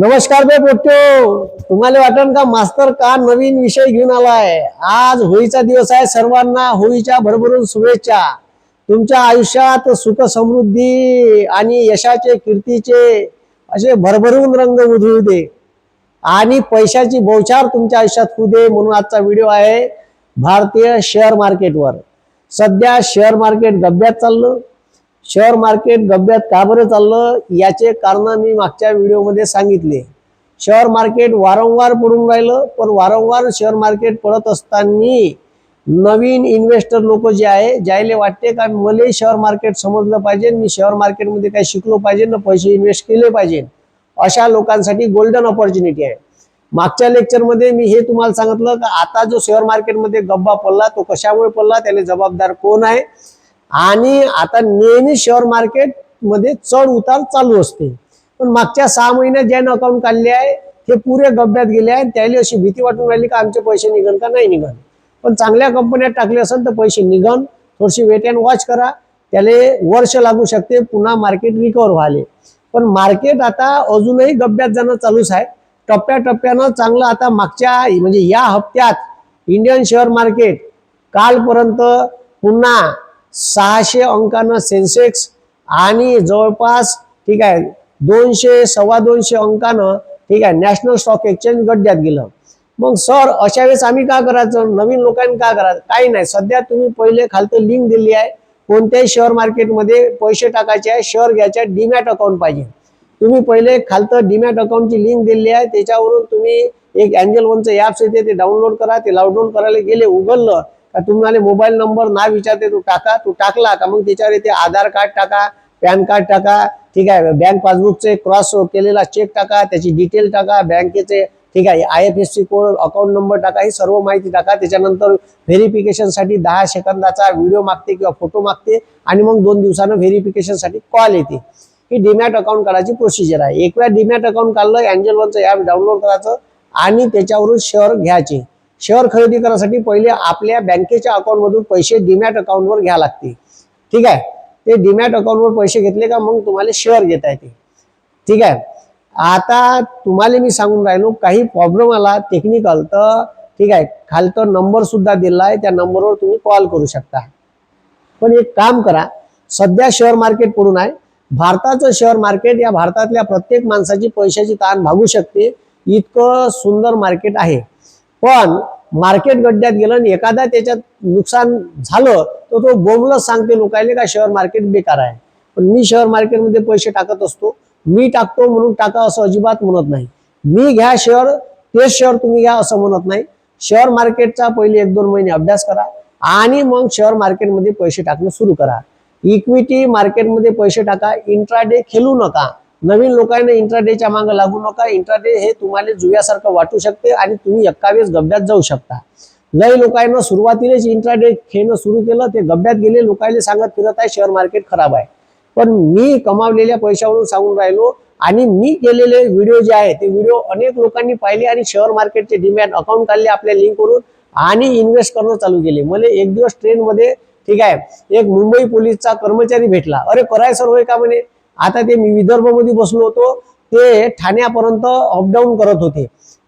नमस्कार बे पोट्यो तुम्हाला वाटण का मास्तर का नवीन विषय घेऊन आलाय? आज होळीचा दिवस आहे. सर्वांना होळीच्या भरभरून शुभेच्छा. तुमच्या आयुष्यात सुख समृद्धी आणि यशाचे कीर्तीचे असे भरभरून रंग उधळू दे. आणि पैशाची बौछार तुमच्या आयुष्यात होऊ दे म्हणून आजचा व्हिडिओ आहे भारतीय शेअर मार्केटवर. सध्या शेअर मार्केट गब्यात चाललं. शेअर मार्केट गब्यात का बरं चाललं याचे कारण मी मागच्या व्हिडिओमध्ये सांगितले. शेअर मार्केट वारंवार पडून राहिलं पण वारंवार शेअर मार्केट पडत असताना नवीन इन्व्हेस्टर लोक जे आहे ज्यायले वाटते का मला शेअर मार्केट समजलं पाहिजे मी शेअर मार्केटमध्ये काही शिकलो पाहिजे ना पैसे इन्व्हेस्ट केले पाहिजे. अशा लोकांसाठी गोल्डन ऑपॉर्च्युनिटी आहे. मागच्या लेक्चरमध्ये मी हे तुम्हाला सांगितलं का आता जो शेअर मार्केटमध्ये गब्बा पडला तो कशामुळे पडला त्याला जबाबदार कोण आहे? आणि आता नेहमी शेअर मार्केटमध्ये चढ उतार चालू असते. पण मागच्या सहा महिन्यात ज्यानं अकाउंट काढले आहे ते पुरे गब्यात गेले आहे त्याला अशी भीती वाटून राहिली का आमचे पैसे निघन का नाही निघन? पण चांगल्या कंपन्यात टाकले असेल तर पैसे निघन. थोडीशी वेट अँड वॉच करा. त्याला वर्ष लागू शकते. पुन्हा मार्केट रिकवर व्हाले पण मार्केट आता अजूनही गब्यात जाणं चालूच आहे. टप्प्याटप्प्यानं चांगलं आता मागच्या म्हणजे या हप्त्यात इंडियन शेअर मार्केट कालपर्यंत पुन्हा सहाशे अंकानं सेन्सेक्स आणि जवळपास ठीक आहे दोनशे सव्वा दोनशे अंकानं ठीक आहे नॅशनल स्टॉक एक्सचेंज गड्ड्यात गेलं. मग सर अशा वेळेस आम्ही काय करायचं? नवीन लोकांनी काय करायचं? काही नाही. सध्या तुम्ही पहिले खालतं लिंक दिली आहे. कोणत्याही शेअर मार्केटमध्ये पैसे टाकायचे आहे शेअर घ्यायचे डीमॅट अकाउंट पाहिजे. तुम्ही पहिले खालतं डीमॅट अकाउंटची लिंक दिली आहे. त्याच्यावरून तुम्ही एक अँजल वनचं ॲप्स येते ते डाउनलोड करा. ते डाउनलोड करायला गेले उघडलं. का तुम्हाला मोबाईल नंबर ना विचारते तू टाका तू टाकला का मग त्याच्यावर येते आधार कार्ड टाका पॅन कार्ड टाका ठीक आहे बँक पासबुकचे क्रॉस केलेला चेक टाका त्याची डिटेल टाका बँकेचे ठीक आहे I F S C code account number टाका ही सर्व माहिती टाका त्याच्यानंतर व्हेरिफिकेशनसाठी दहा सेकंदाचा व्हिडिओ मागते किंवा फोटो मागते आणि मग दोन दिवसानं व्हेरिफिकेशनसाठी कॉल येते. ही डीमॅट अकाउंट काढायची प्रोसिजर आहे. एक वेळा डीमॅट अकाउंट काढलं अँजल वनचं ॲप डाउनलोड करायचं आणि त्याच्यावरून शेअर घ्यायचे. शेअर खरेदी करायसाठी पहिले आपल्या बँकेच्या अकाउंटमधून पैसे डीमॅट अकाउंटवर घ्या लागते ठीक आहे? ते डीमॅट अकाउंटवर पैसे घेतले का मग तुम्हाला शेअर घेता येते. ठीक आहे? आता तुम्हाला मी सांगून राहिलो काही प्रॉब्लेम आला टेक्निकल तर ठीक आहे? खालतं नंबर सुद्धा दिला आहे त्या नंबरवर तुम्ही कॉल करू शकता. पण एक काम करा सध्या शेअर मार्केट पडून आहे. भारताचं शेअर मार्केट या भारतातल्या प्रत्येक माणसाची पैशाची ताण भागू शकते. इतकं सुंदर मार्केट आहे. पण मार्केट गड्ड्यात गेलं आणि एखादा त्याच्यात नुकसान झालं तर तो बोंबलच सांगते लोकांनी का शेअर मार्केट बेकार आहे. पण मी शेअर मार्केटमध्ये पैसे टाकत असतो मी टाकतो म्हणून टाका असं अजिबात म्हणत नाही. मी घ्या शेअर तेच शेअर तुम्ही घ्या असं म्हणत नाही. शेअर मार्केटचा पहिले एक दोन महिने अभ्यास करा आणि मग शेअर मार्केटमध्ये पैसे टाकणं सुरू करा. इक्विटी मार्केटमध्ये पैसे टाका इंट्राडे खेळू नका. नवीन लोकांना इंट्राडेच्या मागे लागू नका. इंट्राडे हे तुम्हाला जुव्यासारखं वाटू शकते आणि तुम्ही एक्कावेळेस गब्यात जाऊ शकता. लय लोकांना सुरुवातीलाच इंट्राडे खेळणं सुरू केलं ते गब्यात गेले लोकांना सांगत फिरत आहे शेअर मार्केट खराब आहे. पण मी कमावलेल्या पैशावरून सांगून राहिलो आणि मी केलेले व्हिडिओ जे आहे ते व्हिडिओ अनेक लोकांनी पाहिले आणि शेअर मार्केटचे डिमॅट अकाउंट काढले आपल्या लिंकवरून आणि इन्व्हेस्ट करणं चालू केले. मला एक दिवस ट्रेनमध्ये ठीक आहे एक मुंबई पोलीसचा कर्मचारी भेटला. अरे कराय सर होय का म्हणे? आता ते मी विदर्भमध्ये बसलो होतो ते ठाण्यापर्यंत अपडाऊन करत होते.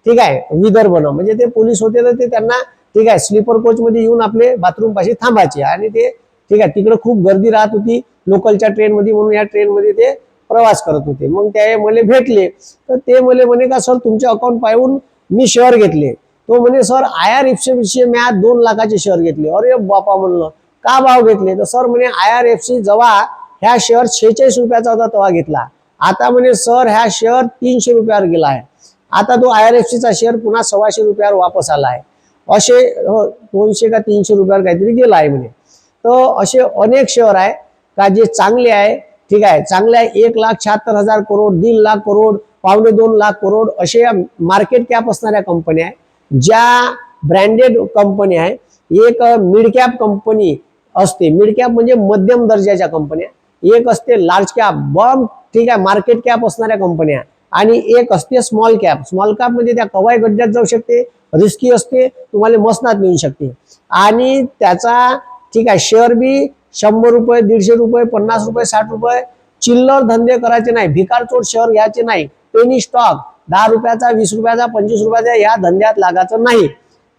ठीक आहे विदर्भनं. म्हणजे ते पोलीस होते तर ते त्यांना ठीक आहे स्लीपर कोचमध्ये येऊन आपले बाथरूम पाशी थांबायचे. आणि ते ठीक आहे तिकडे खूप गर्दी राहत होती लोकलच्या ट्रेनमध्ये म्हणून या ट्रेनमध्ये ते प्रवास करत होते. मग त्या मला भेटले. तर ते मला म्हणे का सर तुमचे अकाउंट पाहून मी शेअर घेतले. तो म्हणे sir I R F C मी आज दोन लाखाचे शेअर घेतले. अरे बापा म्हणलं. का भाव घेतले? तर सर म्हणे आय आर एफ सी जेव्हा ह्या शेअर शेहेचाळीस रुपयाचा होता तेव्हा घेतला. आता म्हणे सर ह्या शेअर तीनशे रुपयावर गेला आहे. आता तो आय आर एफ सीचा शेअर पुन्हा सव्वाशे रुपयावर वापस आला आहे. असे हो, दोनशे का तीनशे रुपयावर काहीतरी गेला आहे म्हणे. तर असे अनेक शेअर आहे का जे चांगले आहे ठीक आहे. चांगले आहे एक लाख शहात्तर हजार करोड दीड लाख करोड पावणे दोन लाख करोड असे मार्केट कॅप असणाऱ्या कंपन्या आहे ज्या ब्रँडेड कंपनी आहे. एक मिड कॅप कंपनी असते. मिड कॅप म्हणजे मध्यम दर्जाच्या कंपन्या एक असते लार्ज कॅप बम ठीक आहे मार्केट कॅप असणाऱ्या कंपन्या आणि एक असते स्मॉल कॅप स्मॉल कॅप म्हणजे त्या कवाय गड्ड्यात जाऊ शकते रिस्की असते तुम्हाला मसनात मिळू शकते. आणि त्याचा ठीक आहे शेअर बी शंभर रुपये दीडशे रुपये पन्नास रुपये साठ रुपये चिल्लर धंदे करायचे नाही भिकारचोट शेअर घ्यायचे नाही. पेनी स्टॉक दहा रुपयाचा वीस रुपयाचा पंचवीस रुपयाचा या धंद्यात लागायचं नाही.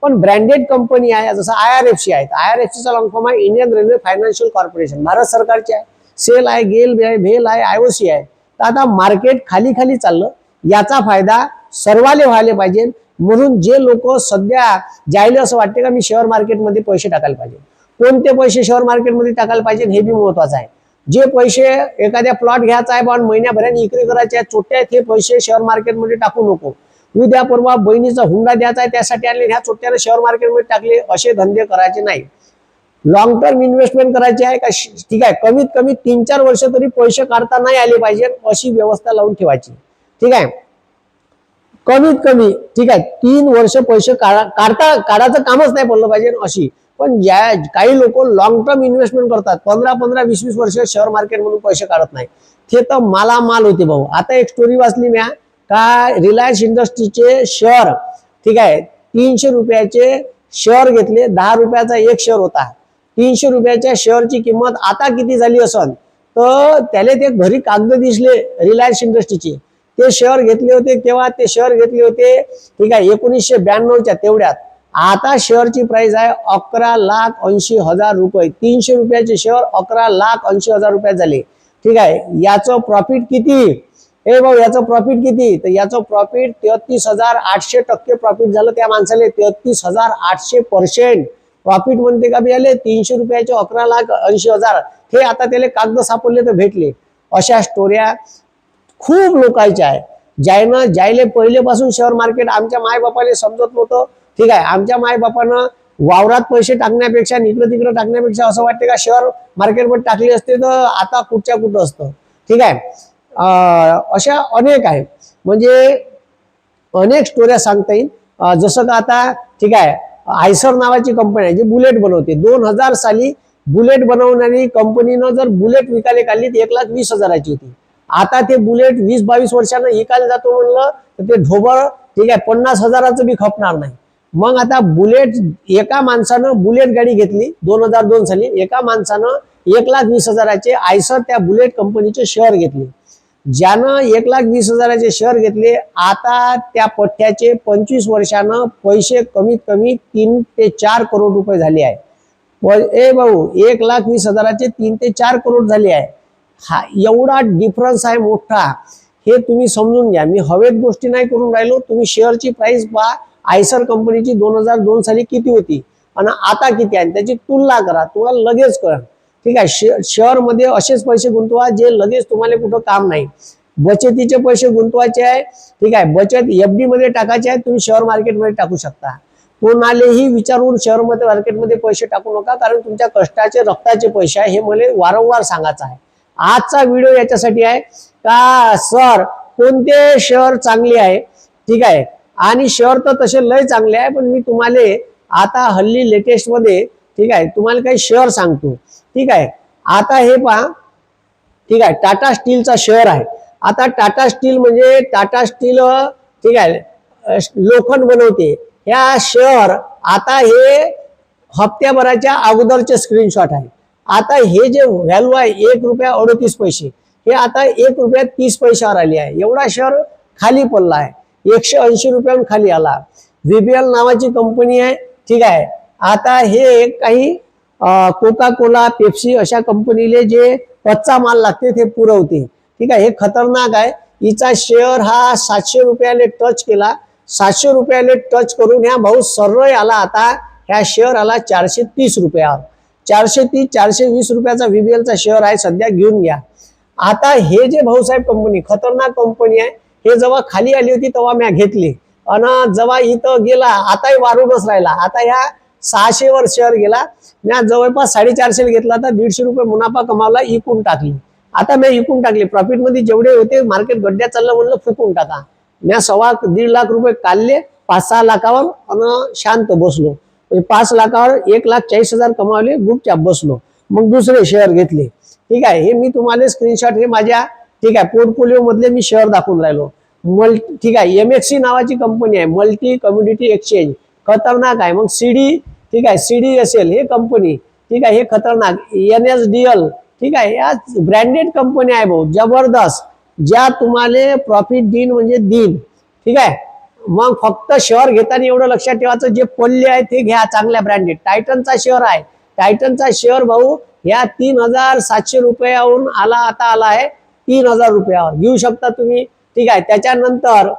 पण ब्रँडेड कंपनी आहे जसं आय आर एफ सी आहे आय आर एफ सीचा लॉंग फॉर्म आहे Indian railway financial corporation Bharat सरकारची आहे. सेल आहे गेल आहे भेल आहे आय आहे. तर आता मार्केट खाली खाली चाललं. याचा फायदा सर्वाले व्हायला पाहिजे. म्हणून जे लोक सध्या जायला असं वाटते का मी शेअर मार्केटमध्ये पैसे टाकायला पाहिजे. कोणते पैसे शेअर मार्केटमध्ये टाकायला पाहिजे हे बी महत्वाचं आहे. जे पैसे एखाद्या प्लॉट घ्यायचा आहे पण महिन्याभराने इकरी करायचे आहे चोट्या आहेत, हे पैसे शेअर मार्केटमध्ये टाकू नको. उद्या परवा बहिणीचा हुंडा द्यायचा आहे त्यासाठी आणले ह्या चोट्याने शेअर मार्केटमध्ये टाकले असे धंदे करायचे नाही. लॉंग टर्म इन्व्हेस्टमेंट करायची आहे का? ठीक आहे. कमीत कमी तीन चार वर्ष तरी पैसे काढता नाही आले पाहिजे. अशी व्यवस्था लावून ठेवायची. ठीक आहे. कमीत कमी ठीक आहे तीन वर्ष पैसे काढता काढायचं कामच नाही पडलं पाहिजे अशी. पण ज्या काही लोक लॉंग टर्म इन्व्हेस्टमेंट करतात. पंधरा पंधरा वीस वीस वर्ष शेअर मार्केट म्हणून पैसे काढत नाही. ते तर मालामाल होते भाऊ. आता एक स्टोरी वाचली म्या का रिलायन्स इंडस्ट्रीचे शेअर ठीक आहे तीनशे रुपयाचे शेअर घेतले. दहा रुपयाचा एक शेअर होता. तीनशे रुपयाच्या शेअरची किंमत आता किती झाली असन? तर त्याला ते घरी कागद दिसले रिलायन्स इंडस्ट्रीचे ते शेअर घेतले होते तेव्हा ते शेअर घेतले होते ठीक आहे एकोणीसशे ब्याण्णवच्या तेवढ्यात. आता शेअरची प्राइस आहे अकरा लाख ऐंशी हजार रुपये. तीनशे रुपयाचे शेअर अकरा लाख ऐंशी हजार रुपये झाले. ठीक आहे याचं प्रॉफिट किती? हे भाऊ याचं प्रॉफिट किती? तर याचं प्रॉफिट तेहतीस हजार आठशे टक्के प्रॉफिट झालं त्या माणसाला तेहतीस हजार आठशे पर्सेंट प्रॉफिट म्हणते का बी तीनशे रुपयाचे अकरा लाख ऐंशी हजार. हे आता त्याला कागद सापडले तर भेटले. अशा स्टोऱ्या खूप लोकांच्या आहे. ज्यानं ज्यायले पहिलेपासून शेअर मार्केट आमच्या मायबापाने समजत नव्हतं. ठीक आहे आमच्या मायबापानं वावरात पैसे टाकण्यापेक्षा इकडं तिकडं टाकण्यापेक्षा असं वाटते का शेअर मार्केटमध्ये टाकले असते तर आता कुठच्या कुठं असतं? ठीक आहे. अशा अनेक आहे म्हणजे अनेक स्टोऱ्या सांगता येईल. जसं का आता ठीक आहे आयसर नावाची कंपनी आहे जी बुलेट बनवते. दोन हजार साली बुलेट बनवणारी कंपनीनं जर बुलेट विकायला काढली तर एक लाख वीस हजाराची होती. आता ते बुलेट वीस बावीस वर्षानं विकायला जातो म्हणलं तर ते ढोबळ ठीक आहे पन्नास हजाराचं बी खपणार नाही. मग आता बुलेट एका माणसानं बुलेट गाडी घेतली दोन हजार दोन साली एका माणसानं एक लाख वीस हजाराचे आयसर त्या बुलेट कंपनीचे शेअर घेतले. ज्यानं एक लाख वीस हजाराचे शेअर घेतले आता त्या पठ्ठ्याचे पंचवीस वर्षानं पैसे कमीत कमी तीन ते चार करोड रुपये झाले आहे. ए भाऊ एक लाख वीस हजाराचे तीन ते चार करोड झाले आहे. हा एवढा डिफरन्स आहे मोठा. हे तुम्ही समजून घ्या. मी हवेत गोष्टी नाही करून राहिलो. तुम्ही शेअरची प्राइस पहा. आयसर कंपनीची दोन हजार दोन साली किती होती? आणि आता किती आहे? त्याची तुलना करा. तुम्हाला लगेच कळा ठीक आहे शे शेअरमध्ये असेच पैसे गुंतवा जे लगेच तुम्हाला कुठं काम नाही. बचतीचे पैसे गुंतवायचे आहे ठीक आहे बचत एफ डी मध्ये टाकायचे आहे तुम्ही शेअर मार्केटमध्ये टाकू शकता. कोणालाही विचारून शेअरमध्ये मार्केटमध्ये पैसे टाकू नका कारण तुमच्या कष्टाचे रक्ताचे पैसे आहे हे मला वारंवार सांगायचं आहे. आजचा व्हिडिओ याच्यासाठी आहे का सर कोणते शेअर चांगले आहे? ठीक आहे आणि शेअर तर तसे लय चांगले आहे पण मी तुम्हाला आता हल्ली लेटेस्टमध्ये ठीक आहे? तुम्हाला काही शेअर सांगतो. ठीक आहे? आता हे पहा. ठीक आहे? टाटा स्टीलचा शेअर आहे. आता टाटा स्टील म्हणजे टाटा स्टील ठीक आहे? लोखंड बनवते. ह्या शेअर आता हे हप्त्याभराच्या अगोदरचे स्क्रीनशॉट आहे. आता हे जे व्हॅल्यू आहे एक रुपया अडतीस पैसे. हे आता एक रुपया तीस पैशावर आली आहे. एवढा शेअर खाली पडला आहे. एकशे ऐंशी रुपयाहून खाली आला. व्हीबीएल नावाची कंपनी आहे. ठीक आहे? आता हे काही कोका कोला पेप्सी अशा कंपनीले जे कच्चा माल लागते ते पुरवते. ठीक आहे हे खतरनाक आहे. हिचा शेअर हा सातशे रुपयाले टच केला. सातशे रुपयाले टच करून ह्या भाऊ सरळ आला आता ह्या शेअर आला चारशे तीस रुपयावर. चारशे तीस चारशे वीस रुपयाचा व्हीबीएलचा शेअर आहे सध्या घेऊन घ्या. आता हे जे भाऊसाहेब कंपनी खतरनाक कंपनी आहे हे जेव्हा खाली आली होती तेव्हा म्या घेतली. अन जेव्हा इथं गेला आताही वारूनच राहिला. आता ह्या सहाशे वर शेअर गेला. मी जवळपास साडेचारशे घेतला तर दीडशे रुपये मुनाफा कमावला इकून टाकली. आता मी इकून टाकली. प्रॉफिटमध्ये जेवढे होते मार्केट गड्ड्यात चाललं म्हणलं फुकून टाका. मी सव्वा दीड लाख रुपये काढले पाच सहा लाखावर आणि शांत बसलो. म्हणजे पाच लाखावर एक लाख चाळीस हजार कमावले गुपचाप बसलो. मग दुसरे शेअर घेतले. ठीक आहे हे मी तुम्हाला स्क्रीनशॉट हे माझ्या ठीक आहे पोर्टफोलिओ मधले मी शेअर दाखवून राहिलो. मल्टी ठीक आहे एमएक्सी नावाची कंपनी आहे. मल्टी कम्युनिटी एक्सचेंज खतरनाक आहे. मग सीडी ठीक आहे सी डी असेल हे कंपनी ठीक आहे हे खतरनाक. एन एस डी एल ठीक आहे या ब्रँडेड कंपनी आहे भाऊ जबरदस्त. ज्या तुम्हाला प्रॉफिट देईन म्हणजे देईन. ठीक आहे? मग फक्त शेअर घेताना एवढं लक्षात ठेवायचं जे पल्ले आहे ते घ्या चांगल्या ब्रँडेड टायटनचा शेअर आहे. टायटनचा शेअर भाऊ ह्या तीन हजार सातशे रुपयाहून आला आता आला आहे तीन हजार रुपयावर. घेऊ शकता तुम्ही. ठीक आहे त्याच्यानंतर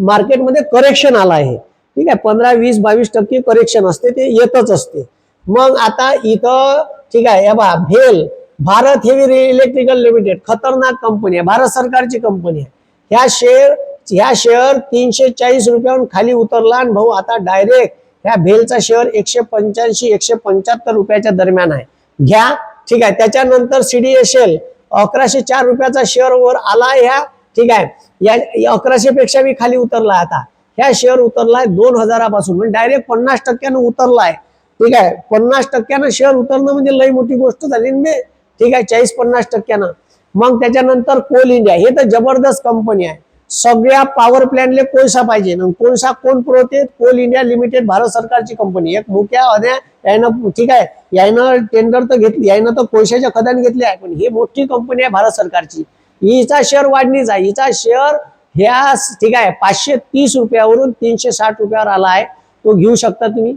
मार्केटमध्ये करेक्शन आलं आहे. ठीक आहे पंधरा वीस बावीस टक्के करेक्शन असते ते येतच असते. मग आता इथं ठीक आहे बा भेल भारत हेवी इलेक्ट्रिकल लिमिटेड खतरनाक कंपनी आहे भारत सरकारची कंपनी आहे. ह्या शेअर ह्या शेअर तीनशे चाळीस रुपयाहून खाली उतरला आणि भाऊ आता डायरेक्ट ह्या भेलचा शेअर एकशे पंच्याऐंशी एकशे पंच्याहत्तर रुपयाच्या दरम्यान आहे. घ्या ठीक आहे त्याच्यानंतर सीडीएसएल अकराशे चार रुपयाचा शेअर वर आला ह्या ठीक आहे. या अकराशे पेक्षा मी खाली उतरला आता. ह्या शेअर उतरलाय दोन हजारापासून. म्हणजे डायरेक्ट पन्नास टक्क्यानं उतरलाय. ठीक आहे? पन्नास टक्क्यानं शेअर उतरणं म्हणजे लई मोठी गोष्ट झाली. म्हणजे ठीक आहे चाळीस पन्नास टक्क्यानं. मग त्याच्यानंतर कोल इंडिया हे तर जबरदस्त कंपनी आहे. सगळ्या पॉवर प्लॅनले कोळसा पाहिजे. कोळसा कोण पुरवते? कोल इंडिया लिमिटेड भारत सरकारची कंपनी एक मोठ्या यानं ठीक आहे? यानं टेंडर तर घेतली. यानं तर कोळशाच्या खदान घेतल्या. आहे पण ही मोठी कंपनी आहे भारत सरकारची. हिचा शेअर वाढणीच आहे. हिचा शेअर ह्या ठीक आहे पाचशे तीस रुपयावरून तीनशे साठ रुपयावर आला आहे. तो घेऊ शकता तुम्ही.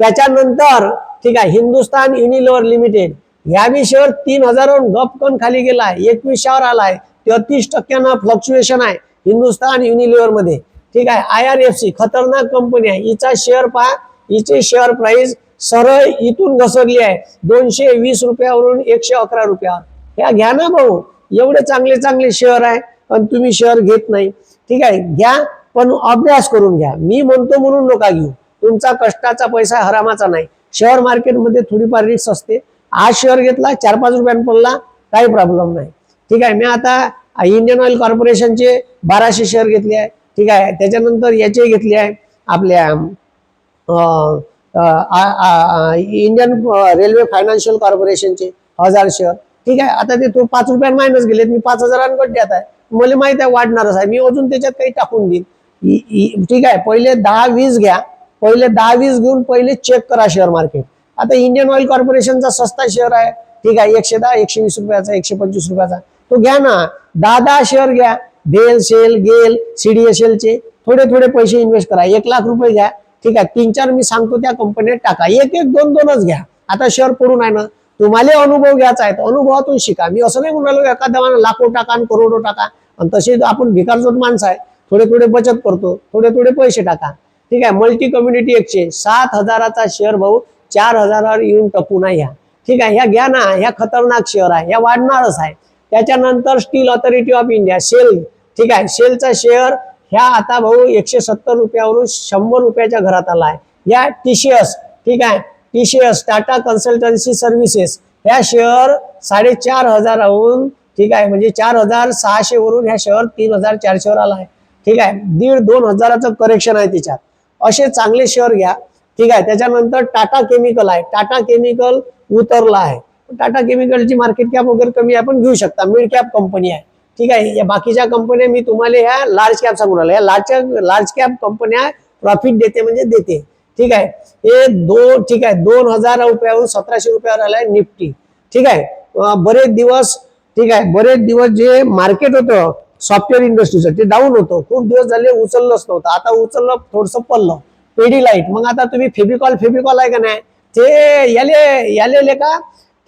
त्याच्यानंतर ठीक आहे हिंदुस्तान युनिलिव्हर लिमिटेड ह्या बी शेअर तीन हजारवरून गपकन खाली गेला आहे. एकवीसशेवर आला आहे. तेहतीस टक्क्यानं फ्लक्च्युएशन आहे हिंदुस्तान युनिलिव्हरमध्ये. ठीक आहे आय आर एफ सी खतरनाक कंपनी आहे. हिचा शेअर पहा. हिची शेअर प्राइस सरळ इथून घसरली आहे. दोनशे वीस रुपयावरून एकशे अकरा रुपयावर. ह्या घ्या ना भाऊ. एवढे चांगले चांगले शेअर आहे. पण तुम्ही शेअर घेत नाही. ठीक आहे? घ्या पण अभ्यास करून घ्या. मी म्हणतो म्हणून नका घेऊ. तुमचा कष्टाचा पैसा हरामाचा नाही. शेअर मार्केटमध्ये थोडीफार रिस्क असते. आज शेअर घेतला चार पाच रुपयानं पडला काही प्रॉब्लेम नाही. ठीक आहे? मी आता इंडियन ऑइल कॉर्पोरेशनचे बाराशे शेअर घेतले आहे. ठीक आहे? त्याच्यानंतर याचे घेतले आहे आपल्या इंडियन रेल्वे फायनान्शियल कॉर्पोरेशनचे हजार शेअर ठीक आहे? आता ते तो पाच रुपयानं मायनस गेलेत. मी पाच हजारांकडे देत आहे. मला माहीत आहे वाढणारच आहे. मी अजून त्याच्यात काही टाकून देईन. ठीक आहे. पहिले दहा वीस घ्या. पहिले दहा वीस घेऊन पहिले चेक करा शेअर मार्केट आता इंडियन ऑइल कॉर्पोरेशनचा सस्ता शेअर आहे. ठीक आहे. एकशे दहा एकशे वीस रुपयाचा एकशे पंचवीस रुपयाचा. तो घ्या ना. दहा दहा शेअर घ्या. भेल सेल गेल सीडीएसएल चे. थोडे थोडे पैसे इन्व्हेस्ट करा. एक लाख रुपये घ्या. ठीक आहे. तीन चार मी सांगतो त्या कंपनीत टाका. एक एक दोन दोनच घ्या. आता शेअर पडून आहे ना. तुम्हाला अनुभव घ्यायचा आहे. तर अनुभवातून शिका. मी असं नाही म्हणालो एखाद्या लाखो टाका आणि करोडो टाका. आणि तसे आपण भिकारचोट माणसं आहे थोडे थोडे बचत करतो थोडे थोडे पैसे टाका. ठीक आहे मल्टी कम्युनिटी एक्सचेंज सात हजाराचा शेअर भाऊ चार हजारावर येऊन टपू नाही ह्या. ठीक आहे ह्या घ्या ना ह्या खतरनाक शेअर आहे ह्या वाढणारच आहे. त्याच्यानंतर steel authority of India SAIL ठीक आहे सेलचा शेअर ह्या आता भाऊ एकशे सत्तर रुपयावरून शंभर रुपयाच्या घरात आला आहे. या टीसीएस ठीक आहे टीसीएस टाटा कन्सल्टन्सी सर्व्हिसेस ह्या शेअर साडेचार हजाराहून ठीक आहे? म्हणजे चार हजार सहाशे वरून ह्या शेअर तीन हजार चारशेवर आला आहे. ठीक आहे? दीड दोन हजाराचं करेक्शन आहे त्याच्यात असे चांगले शेअर घ्या. ठीक आहे? त्याच्यानंतर टाटा केमिकल आहे. टाटा केमिकल उतरला आहे. टाटा केमिकलची मार्केट कॅप वगैरे कमी आहे. पण घेऊ शकता. मिड कॅप कंपनी आहे. ठीक आहे? या बाकीच्या कंपन्या मी तुम्हाला ह्या लार्ज कॅप सांगून राहिल्या या लार्ज लार्ज कॅप कंपन्या प्रॉफिट देते म्हणजे देते. ठीक आहे? हे दोन ठीक आहे? दोन हजार रुपयावरून सतराशे रुपयावर आलाय निफ्टी. ठीक आहे? बरेच दिवस ठीक आहे. बरेच दिवस जे मार्केट होतं सॉफ्टवेअर इंडस्ट्रीचं ते डाऊन होतं. खूप दिवस झाले उचललंच नव्हतं. आता उचललं थोडस पडलं. पेडी लाइट मग आता तुम्ही फेबिकॉल फेबिकॉल आहे का नाही? ते याले याले का?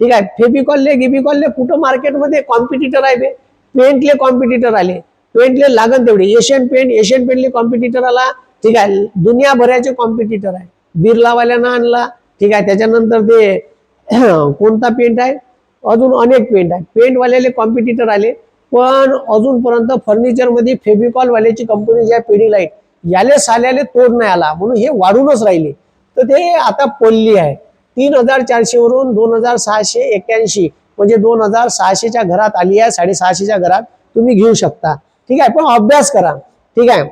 ठीक आहे. फेबिकॉलले गिबिकॉलले कुठं मार्केटमध्ये कॉम्पिटिटर आहे पेंटले कॉम्पिटिटर आले. पेंटले लागन तेवढे. एशियन पेंट एशियन पेंटले कॉम्पिटिटर आला. ठीक आहे. दुनियाभराचे कॉम्पिटिटर आहे. बिरलावाल्यानं आणला. ठीक आहे. त्याच्यानंतर ते कोणता पेंट आहे? अजून अनेक पेंट आहे पेंटवाल्याले कॉम्पिटिटर आले पण अजूनपर्यंत फर्निचरमध्ये फेबिकॉलवाल्याची कंपनी जी आहे पेडी लाइट याले साल्याले तोड नाही आला. म्हणून हे वाढूनच राहिले. तर ते आता पडली आहे. तीन हजार चारशे वरून दोन हजार सहाशे एक्क्याऐंशी म्हणजे दोन हजार सहाशेच्या घरात आली आहे साडेसहाशेच्या घरात तुम्ही घेऊ शकता. ठीक आहे पण अभ्यास करा. ठीक आहे.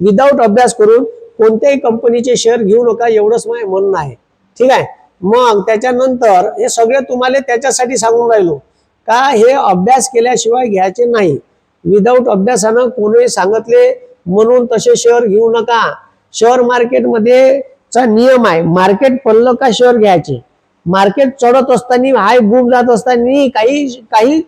विदाऊट अभ्यास करून कोणत्याही कंपनीचे शेअर घेऊ नका एवढंच माझं म्हणणं आहे. ठीक आहे? मग त्याच्यानंतर हे सगळे तुम्हाला त्याच्यासाठी सांगून राहिलो. का हे अभ्यास केल्याशिवाय घ्यायचे नाही. विदाऊट अभ्यासानं कोणी सांगितले म्हणून तसे शेअर घेऊ नका. शेअर मार्केटमध्ये चा नियम आहे मार्केट पडलं का शेअर घ्यायचे? मार्केट चढत असताना हाय बुक जात असताना काही काही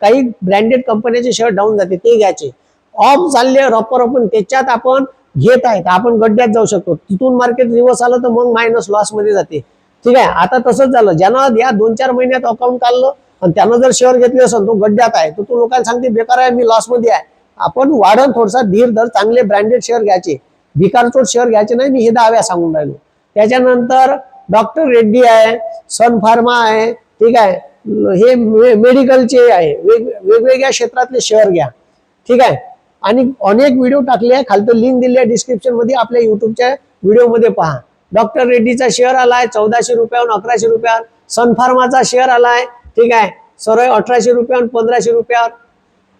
काही ब्रँडेड कंपन्याचे शेअर डाऊन जाते ते घ्यायचे. ऑफ चालले रॉपर पण त्याच्यात आपण घेत आहेत आपण गड्ड्यात जाऊ शकतो. तिथून मार्केट रिव्हर्स आलं तर मग मायनस लॉसमध्ये जाते. ठीक आहे? आता तसंच झालं. ज्यानं या दोन चार महिन्यात अकाउंट काढलं आणि त्यानं जर शेअर घेतले असेल तो गड्ड्यात आहे तर तो लोकांना सांगते बेकार आहे मी लॉसमध्ये आहे. आपण वाढन थोडासा धीर धर चांगले ब्रँडेड शेअर घ्यायचे. भिकारचोट शेअर घ्यायचे नाही मी हे दहाव्या सांगून राहिलो. त्याच्यानंतर डॉक्टर रेड्डी आहे सन फार्मा आहे ठीक आहे? हे मेडिकलचे आहे. वेग वेगवेगळ्या क्षेत्रातले शेअर घ्या. ठीक आहे? आणि अनेक व्हिडिओ टाकले आहे. खालतो लिंक दिली आहे डिस्क्रिप्शनमध्ये आपल्या युट्यूबच्या व्हिडिओमध्ये पहा. डॉक्टर रेड्डीचा शेअर आलाय चौदाशे रुपयाहून अकराशे रुपयावर सनफार्माचा शेअर आलाय ठीक आहे. सरळ अठराशे रुपयाहून पंधराशे रुपयावर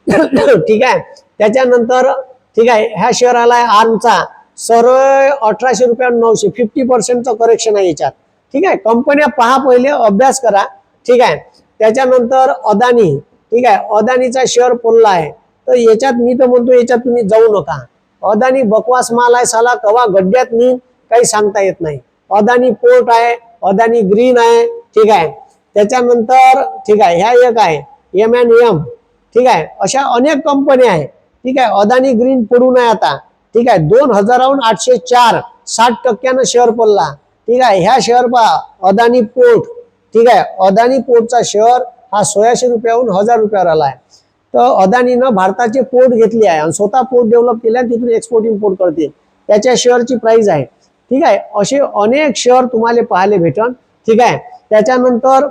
ठीक आहे. त्याच्यानंतर ठीक आहे ह्या शेअर आलाय आर्मचा. सरळ अठराशे रुपयावर नऊशे फिफ्टी पर्सेंटचं करेक्शन आहे याच्यात. ठीक आहे. कंपन्या पहा पहिले अभ्यास करा. ठीक आहे. त्याच्यानंतर अदानी. ठीक आहे. अदानीचा शेअर पडला आहे तर याच्यात मी तर म्हणतो याच्यात तुम्ही जाऊ नका. अदानी बकवास माल आहे साला कवा गड्ड्यात मी काही सांगता येत नाही. अदानी पोर्ट आहे अदानी ग्रीन आहे ठीक आहे. त्याच्यानंतर ठीक आहे ह्या एक आहे एम एन एम ठीक आहे. अशा अनेक कंपन्या आहेत ठीक आहे अदानी ग्रीन पडून आहे आता. ठीक आहे दोन हजाराहून आठशे चार साठ टक्क्यानं शेअर पडला. ठीक आहे ह्या शेअर पहा अदानी पोर्ट. ठीक आहे अदानी पोर्टचा शेअर हा सोळाशे रुपयाहून हजार रुपयावर आला आहे. तर अदानीनं भारताचे पोर्ट घेतले आहे आणि स्वतः पोर्ट डेव्हलप केल्या तिथून एक्सपोर्ट इम्पोर्ट करते त्याच्या शेअरची प्राइस आहे. ठीक आहे? असे अनेक शेअर तुम्हाला पाहायला भेटन. ठीक आहे? त्याच्यानंतर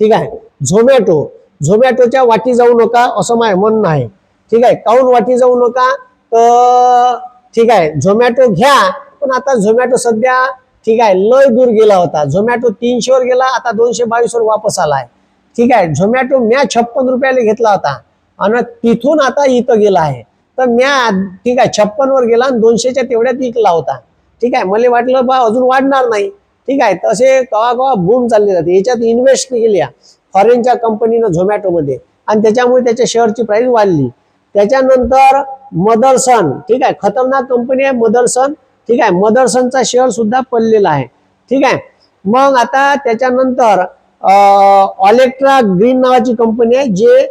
ठीक आहे? झोमॅटो. झोमॅटोच्या वाटी जाऊ नका असं माझं म्हणणं आहे. ठीक आहे? काऊन वाटी जाऊ नका? तर ठीक आहे झोमॅटो घ्या. पण आता झोमॅटो सध्या ठीक आहे लय दूर गेला होता. झोमॅटो तीनशेवर गेला आता दोनशे बावीसवर वापस आलाय. ठीक आहे? झोमॅटो म्या छप्पन रुपयाला घेतला होता. आणि तिथून आता इथं गेला आहे. तर म्या ठीक आहे छप्पन वर गेला आणि दोनशेच्या तेवढ्यात विकला होता. ठीक आहे मला वाटलं बा अजून वाढणार नाही. ठीक आहे तसे कवा कवा बूम चालले जाते. याच्यात इन्व्हेस्ट केल्या फॉरेनच्या कंपनीनं झोमॅटोमध्ये आणि त्याच्यामुळे त्याच्या शेअरची प्राइस वाढली. त्याच्यानंतर मदरसन ठीक आहे खतरनाक कंपनी आहे मदरसन ठीक आहे मदरसनचा शेअर सुद्धा पडलेला आहे. ठीक आहे मग आता त्याच्यानंतर ऑलेक्ट्रा ग्रीन नावाची कंपनी आहे जे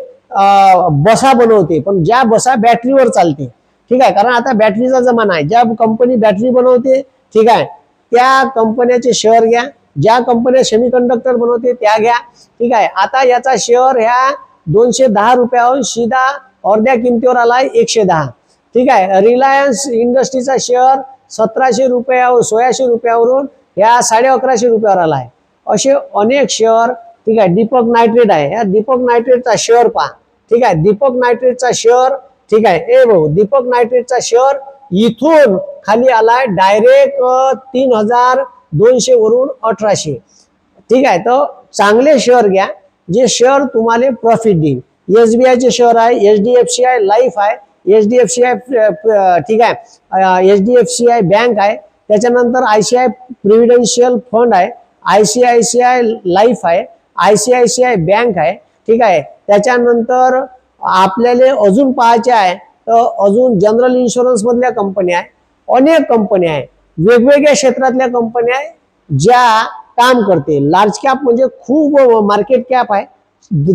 बसा बनवते. पण ज्या बसा बॅटरीवर चालते. ठीक आहे? कारण आता बॅटरीचा जमाना आहे. ज्या कंपनी बॅटरी बनवते ठीक आहे? त्या कंपन्याचे शेअर घ्या. ज्या कंपन्या सेमीकंडक्टर बनवते त्या घ्या. ठीक आहे? आता याचा शेअर ह्या दोनशे दहा रुपयाहून सीधा अर्ध्या किमतीवर आलाय एकशे दहा. ठीक आहे? रिलायन्स इंडस्ट्रीचा शेअर सतराशे रुपयावर सोळाशे रुपयावरून ह्या साडे अकराशे रुपयावर आलाय. असे अनेक शेअर ठीक आहे? दीपक नायट्रेट आहे. ह्या दीपक नायट्रेटचा शेअर पहा. ठीक आहे? दीपक नायट्रेटचा शेअर ठीक आहे. ए भाऊ दीपक नायट्रेटचा शेअर इथून खाली आलाय डायरेक्ट तीन हजार दोनशे वरून अठराशे. ठीक आहे तर चांगले शेअर घ्या. जे शेअर तुम्हाला प्रॉफिट देईल. एस बी आयचे शेअर आहे H D F C I life आहे H D F C I ठीक आहे H D F C I bank आहे. त्याच्यानंतर I C I prudential fund आहे I C I C I life आहे I C I C I bank आहे ठीक आहे. त्याच्यानंतर आपल्याला अजून पाहायचे आहे तर अजून जनरल इन्शुरन्स मधल्या कंपन्या आहे अनेक कंपन्या आहे वेगवेगळ्या क्षेत्रातल्या कंपन्या आहे ज्या काम करते. लार्ज कॅप म्हणजे खूप मार्केट कॅप आहे.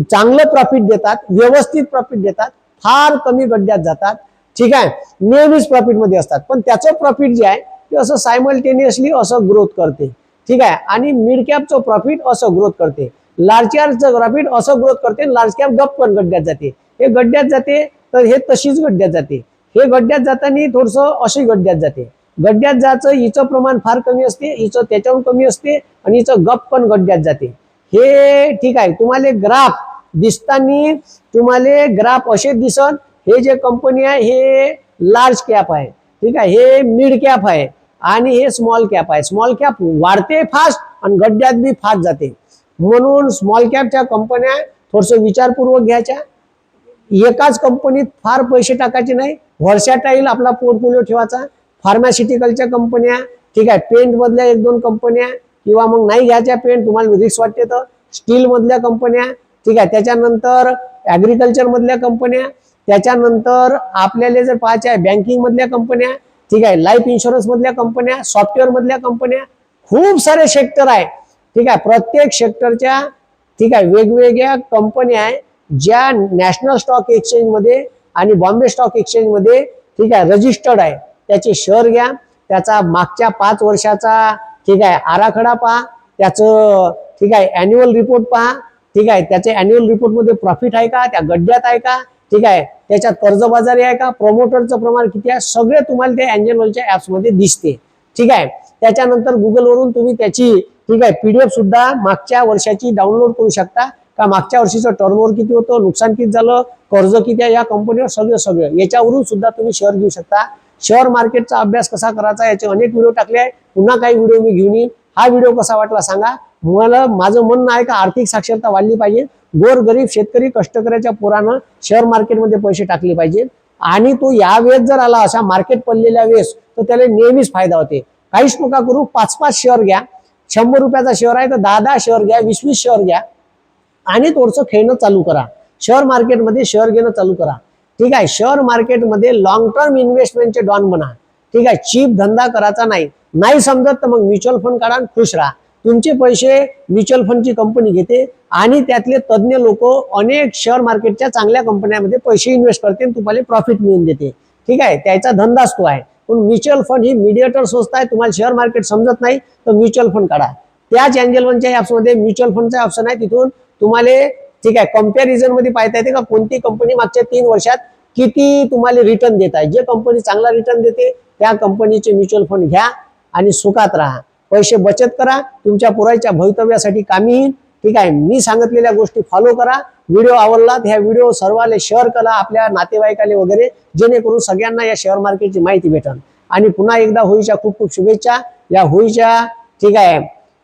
चांगलं प्रॉफिट देतात व्यवस्थित प्रॉफिट देतात फार कमी गड्ड्यात जातात. ठीक आहे? नेहमीच प्रॉफिटमध्ये असतात. पण त्याचं प्रॉफिट जे आहे ते असं सायमल्टेनियसली असं ग्रोथ करते. ठीक आहे? आणि मिड कॅपचं प्रॉफिट असं ग्रोथ करते. लार्ज कॅपचं प्रॉफिट असं ग्रोथ करते लार्ज कॅप गप पण गड्ड्यात जाते. हे गड्ड्यात जाते तर हे तशीच गड्ड्यात जाते. हे गड्ड्यात जाताना थोडस अशी गड्ड्यात जाते. गड्ड्यात जायचं हिचं प्रमाण फार कमी असते हिचं त्याच्याहून कमी असते आणि हिचं गप पण गड्ड्यात जाते. हे ठीक आहे तुम्हाला ग्राफ दिसताना तुम्हाला ग्राफ असे दिसन हे जे कंपनी आहे हे लार्ज कॅप आहे. ठीक आहे हे मिड कॅप आहे आणि हे स्मॉल कॅप आहे. स्मॉल कॅप वाढते फास्ट आणि गड्ड्यात बी फास्ट जाते. म्हणून स्मॉल कॅपच्या कंपन्या थोडस विचारपूर्वक घ्यायच्या. एकाच कंपनीत फार पैसे टाकायचे नाही. व्हर्सॅटाईल आपला पोर्टफोलिओ ठेवायचा. फार्मास्युटिकलच्या कंपन्या ठीक आहे पेंट मधल्या एक दोन कंपन्या किंवा मग नाही घ्यायच्या पेंट तुम्हाला रिक्स वाटते तर स्टील मधल्या कंपन्या ठीक आहे त्याच्यानंतर ऍग्रिकल्चर मधल्या कंपन्या त्याच्यानंतर आपल्याला जर पाहायच्या आहे बँकिंग मधल्या कंपन्या ठीक आहे लाईफ इन्शुरन्स मधल्या कंपन्या सॉफ्टवेअर मधल्या कंपन्या खूप सारे सेक्टर आहे. ठीक आहे प्रत्येक सेक्टरच्या ठीक आहे वेगवेगळ्या कंपन्या आहे. ज्या नॅशनल स्टॉक एक्सचेंजमध्ये आणि बॉम्बे स्टॉक एक्सचेंजमध्ये ठीक आहे रजिस्टर्ड आहे त्याचे शेअर घ्या. त्याचा मागच्या पाच वर्षाचा ठीक आहे आराखडा पहा. त्याचं ठीक आहे अॅन्युअल रिपोर्ट पहा. ठीक आहे त्याचे अॅन्युअल रिपोर्टमध्ये प्रॉफिट आहे का? त्या गड्ड्यात आहे का? ठीक आहे त्याच्यात कर्जबाजारी आहे का? प्रमोटरचं प्रमाण किती आहे? सगळे तुम्हाला त्या अँजेलच्या ॲप्समध्ये दिसते. ठीक आहे त्याच्यानंतर गुगलवरून तुम्ही त्याची ठीक आहे पीडीएफ सुद्धा मागच्या वर्षाची डाउनलोड करू शकता. का मागच्या वर्षीचं टर्नओव्हर किती होतं नुकसान किती झालं कर्ज किती आहे या कंपनीवर सगळं सगळं. याच्यावरून सुद्धा तुम्ही शेअर घेऊ शकता. शेअर मार्केटचा अभ्यास कसा करायचा याचे अनेक व्हिडिओ टाकले आहे पुन्हा काही व्हिडिओ मी घेऊन येईन. हा व्हिडिओ कसा वाटला सांगा. मला माझं म्हणणं आहे का आर्थिक साक्षरता वाढली पाहिजे. गोर गरीब शेतकरी कष्टकऱ्याच्या पोरानं शेअर मार्केटमध्ये पैसे टाकले पाहिजे आणि तो या वेळेस जर आला अशा मार्केट पडलेल्या वेळेस तर त्याला नेहमीच फायदा होते. काहीच नका करू पाच पाच शेअर घ्या. शंभर रुपयाचा शेअर आहे तर दहा दहा शेअर घ्या वीस वीस शेअर घ्या. आणि थोडंसं खेळणं चालू करा. शेअर मार्केटमध्ये शेअर घेणं चालू करा. ठीक आहे? शेअर मार्केटमध्ये लॉंग टर्म इन्व्हेस्टमेंटचे डॉन बना. ठीक आहे? चीप धंदा करायचा नाही. नाही समजत तर मग म्युच्युअल फंड काढा आणि खुश राहा. तुमचे पैसे म्युच्युअल फंडची कंपनी घेते आणि त्यातले तज्ज्ञ लोक अनेक शेअर मार्केटच्या चांगल्या कंपन्यांमध्ये पैसे इन्व्हेस्ट करते आणि तुम्हाला प्रॉफिट मिळून देते. ठीक आहे? त्याचा धंदाच तो आहे. पण म्युच्युअल फंड ही मीडिएटर संस्था आहे. तुम्हाला शेअर मार्केट समजत नाही तर म्युच्युअल फंड काढा. त्याच अँजल वनच्या ॲप्समध्ये म्युच्युअल फंडचा ऑप्शन आहे. तिथून तुम्हाला ठीक आहे कंपॅरिझनमध्ये पाहता येते का कोणती कंपनी मागच्या तीन वर्षात किती तुम्हाला रिटर्न देत आहे? जे कंपनी चांगला रिटर्न देते त्या कंपनीचे म्युच्युअल फंड घ्या आणि सुखात राहा. पैसे बचत करा तुमच्या पुराच्या भवितव्यासाठी कामी येईल. ठीक आहे मी सांगितलेल्या गोष्टी फॉलो करा. व्हिडिओ आवडलात ह्या व्हिडिओ सर्वांना शेअर करा आपल्या नातेवाईकाले वगैरे जेणेकरून सगळ्यांना या शेअर मार्केटची माहिती भेटल आणि पुन्हा एकदा होळीच्या खूप खूप शुभेच्छा. या होळीच्या ठीक आहे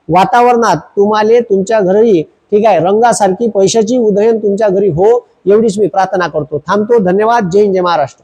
वातावरणात तुम्हाला तुमच्या घरी ठीक आहे? रंगासारखी पैशाची उदयन तुमच्या घरी हो एवढीच मी प्रार्थना करतो. थांबतो. धन्यवाद. जय हिंद जय महाराष्ट्र.